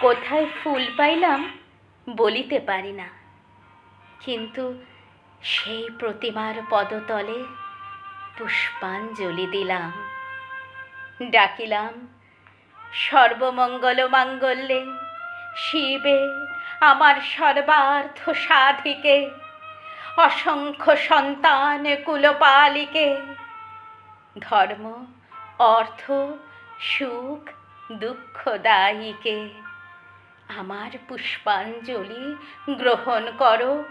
কোথায় ফুল পাইলাম বলিতে পারি না। কিন্তু সেই প্রতিমার পদতলে পুষ্পাঞ্জলি দিলাম। ডাকিলাম, সর্বমঙ্গল মাঙ্গল্যে, শিবে আমার সর্বার্থ সাধিকে, অসংখ্য সন্তান কুলপালিকে। ধর্ম, অর্থ, সুখ দুঃখদায়ীকে আমার পুষ্পাঞ্জলি গ্রহণ করো।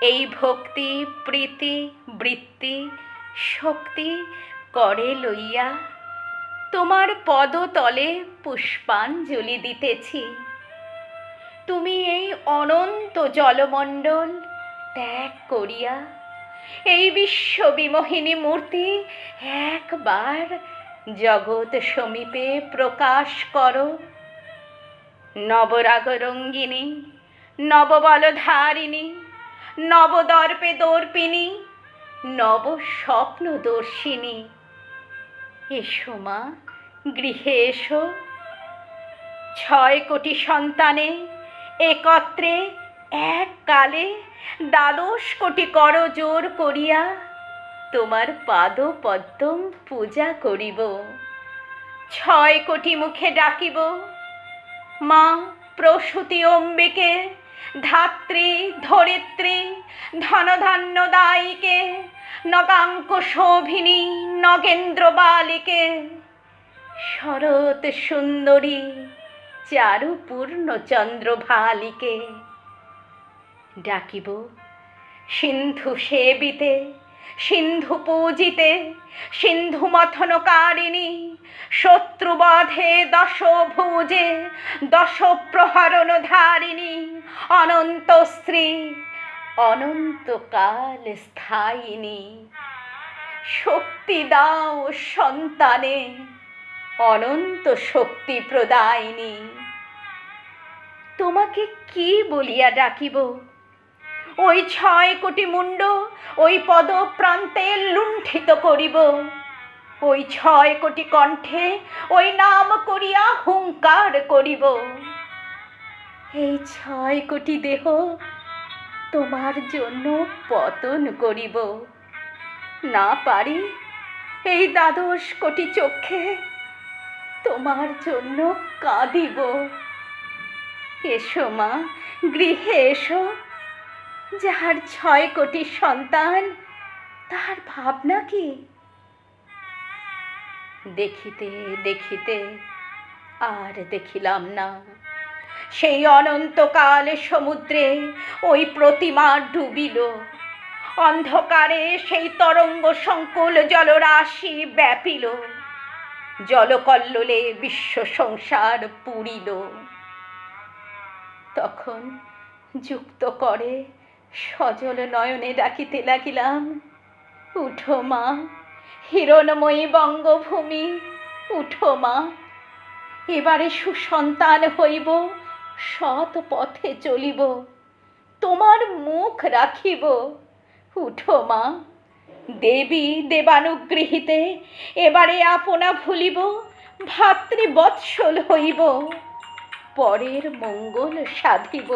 এই ভক্তি, প্রীতি, বৃত্তি, শক্তি করে লইয়া তোমার পদতলে পুষ্পাঞ্জলি দিতেছি। তুমি এই অনন্ত জলমণ্ডল ত্যাগ করিয়া এই বিশ্ববিমোহিনী মূর্তি একবার জগৎ সমীপে প্রকাশ করো। নবরাগ রঙ্গিনী নববলধারিণী, নবদর্পে দর্পিনী নব স্বপ্নদর্শিনী এসো মা, গৃহে এসো। ছয় কোটি সন্তানে একত্রে এক কালে দ্বাদশ কোটি কর জোর করিয়া তোমার পাদ পদ্ম পূজা করিব। ছয় কোটি মুখে ডাকিব। মা প্রসূতি অম্বিকে, ধাত্রী, ধরিত্রী, ধনধান্য দায়ীকে নগাঙ্ক শোভিনী নগেন্দ্র বালিকে। শরৎ সুন্দরী চারু পূর্ণচন্দ্র ভালিকে। ডাকিব সিন্ধু সেবিতে, সিন্ধু পূজিতে, সিন্ধু মথনকারিণী শত্রুবধে দশ ভুজে দশ প্রহরণ ধারিণী অনন্ত স্ত্রী অনন্তকাল স্থায়িনী। শক্তি দাও সন্তানে, অনন্ত শক্তি প্রদায়িনী। তোমাকে কি বলিয়া ডাকিব? ওই ছয় কোটি মুন্ড ওই পদ প্রান্তে লুণ্ঠিত করিব। ওই ছয় কোটি কণ্ঠে ওই নাম করিয়া হুঙ্কার করিব। এই ছয় কোটি দেহ তোমার জন্য পতন করিব। না পারি এই দ্বাদশ কোটি চক্ষে তোমার জন্য কাঁদিব। এসো মা, গৃহে এসো। যাহার ছয় কোটি সন্তান তার ভাবনা কি? দেখিতে দেখিতে আর দেখিলাম না। সেই অনন্তকাল সমুদ্রে ওই প্রতিমা ডুবিল। অন্ধকারে সেই তরঙ্গ সংকুল জলরাশি ব্যাপিল। জলকল্লোলে বিশ্ব সংসার পুরিল তখন যুক্ত করে সজল নয়নে ডাকিতে লাগিলাম, উঠো মা হিরণময়ী বঙ্গভূমি, উঠো মা। এবারে সুসন্তান হইব, সৎ পথে চলিব, তোমার মুখ রাখিব। উঠো মা, দেবী দেবানুগৃহীতে এবারে আপনা ভুলিব, ভাতৃবৎসল হইব, পরের মঙ্গল সাধিব।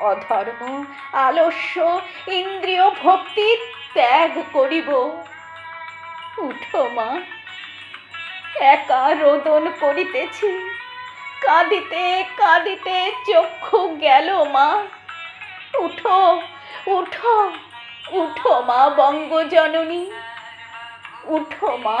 অধর্ম, আলস্য, ইন্দ্রিয় ভক্তি ত্যাগ করিব। উঠো মা। একা রোদন করিতেছি। কাঁদিতে কাঁদিতে চক্ষু গেল মা। উঠো উঠো উঠো মা বঙ্গজননী। উঠো মা।